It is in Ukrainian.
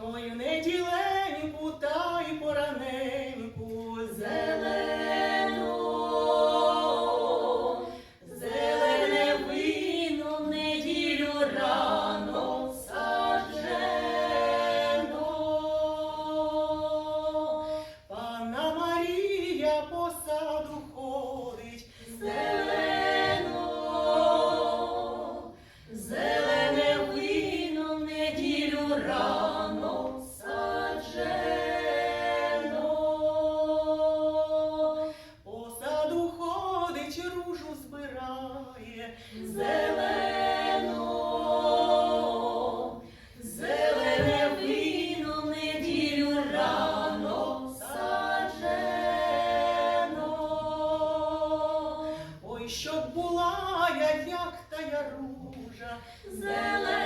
Ой, неділеньку та й пораненьку зелену, зелене вино в неділю рано саджено. Панна Марія по саду ходить зелено, зелене вино в неділю рано Зелено, зелене вино рано саджено. Ой, щоб була я, як та я ружа, зелено.